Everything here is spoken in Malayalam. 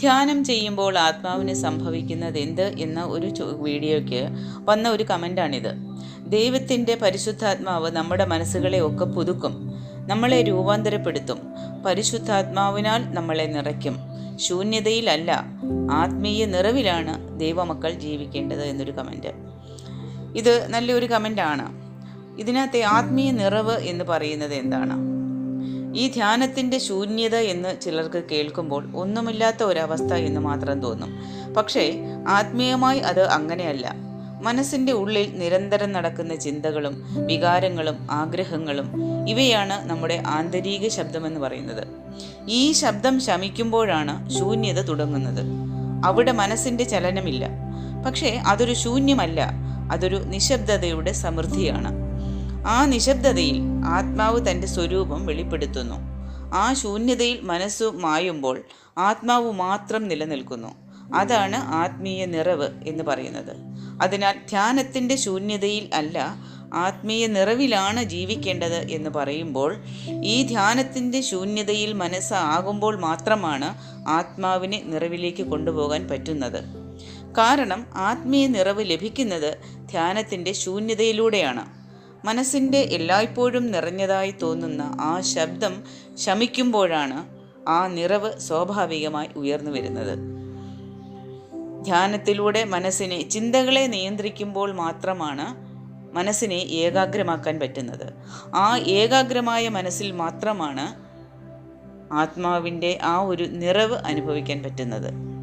ധ്യാനം ചെയ്യുമ്പോൾ ആത്മാവിന് സംഭവിക്കുന്നത് എന്ത് എന്ന ഒരു വീഡിയോയ്ക്ക് വന്ന ഒരു കമന്റാണിത് ദൈവത്തിന്റെ പരിശുദ്ധാത്മാവ് നമ്മുടെ മനസ്സുകളെ ഒക്കെ പുതുക്കും നമ്മളെ രൂപാന്തരപ്പെടുത്തും. പരിശുദ്ധാത്മാവിനാൽ നമ്മളെ നിറയ്ക്കും. ശൂന്യതയിലല്ല ആത്മീയ നിറവിലാണ് ദൈവമക്കൾ ജീവിക്കേണ്ടത് എന്നൊരു കമന്റ് ഇത് നല്ലൊരു കമന്റാണ് ഇതിനകത്തെ ആത്മീയ നിറവ് എന്ന് പറയുന്നത് എന്താണ്? ഈ ധ്യാനത്തിന്റെ ശൂന്യത എന്ന് ചിലർക്ക് കേൾക്കുമ്പോൾ ഒന്നുമില്ലാത്ത ഒരവസ്ഥ എന്ന് മാത്രം തോന്നും. പക്ഷേ ആത്മീയമായി അത് അങ്ങനെയല്ല. മനസ്സിന്റെ ഉള്ളിൽ നിരന്തരം നടക്കുന്ന ചിന്തകളും വികാരങ്ങളും ആഗ്രഹങ്ങളും ഇവയാണ് നമ്മുടെ ആന്തരിക ശബ്ദമെന്ന് പറയുന്നത്. ഈ ശബ്ദം ശമിക്കുമ്പോഴാണ് ശൂന്യത തുടങ്ങുന്നത്. അവിടെ മനസ്സിന്റെ ചലനമില്ല. പക്ഷേ അതൊരു ശൂന്യമല്ല. അതൊരു നിശബ്ദതയുടെ സമൃദ്ധിയാണ്. ആ നിശബ്ദതയിൽ ആത്മാവ് തന്റെ സ്വരൂപം വെളിപ്പെടുത്തുന്നു. ആ ശൂന്യതയിൽ മനസ്സു മായുമ്പോൾ ആത്മാവ് മാത്രം നിലനിൽക്കുന്നു. അതാണ് ആത്മീയ നിറവ് എന്ന് പറയുന്നത്. അതിനാൽ ധ്യാനത്തിന്റെ ശൂന്യതയിൽ അല്ല ആത്മീയ നിറവിലാണ് ജീവിക്കേണ്ടത് എന്ന് പറയുമ്പോൾ ഈ ധ്യാനത്തിന്റെ ശൂന്യതയിൽ മനസ്സ് ആകുമ്പോൾ മാത്രമാണ് ആത്മാവിനെ നിറവിലേക്ക് കൊണ്ടുപോകാൻ പറ്റുന്നത്. കാരണം ആത്മീയ നിറവ് ലഭിക്കുന്നത് ധ്യാനത്തിന്റെ ശൂന്യതയിലൂടെയാണ്. മനസ്സിന്റെ എല്ലായ്പ്പോഴും നിറഞ്ഞതായി തോന്നുന്ന ആ ശബ്ദം ശമിക്കുമ്പോഴാണ് ആ നിറവ് സ്വാഭാവികമായി ഉയർന്നു വരുന്നത്. ധ്യാനത്തിലൂടെ മനസ്സിനെ ചിന്തകളെ നിയന്ത്രിക്കുമ്പോൾ മാത്രമാണ് മനസ്സിനെ ഏകാഗ്രമാക്കാൻ പറ്റുന്നത്. ആ ഏകാഗ്രമായ മനസ്സിൽ മാത്രമാണ് ആത്മാവിന്റെ ആ ഒരു നിറവ് അനുഭവിക്കാൻ പറ്റുന്നത്.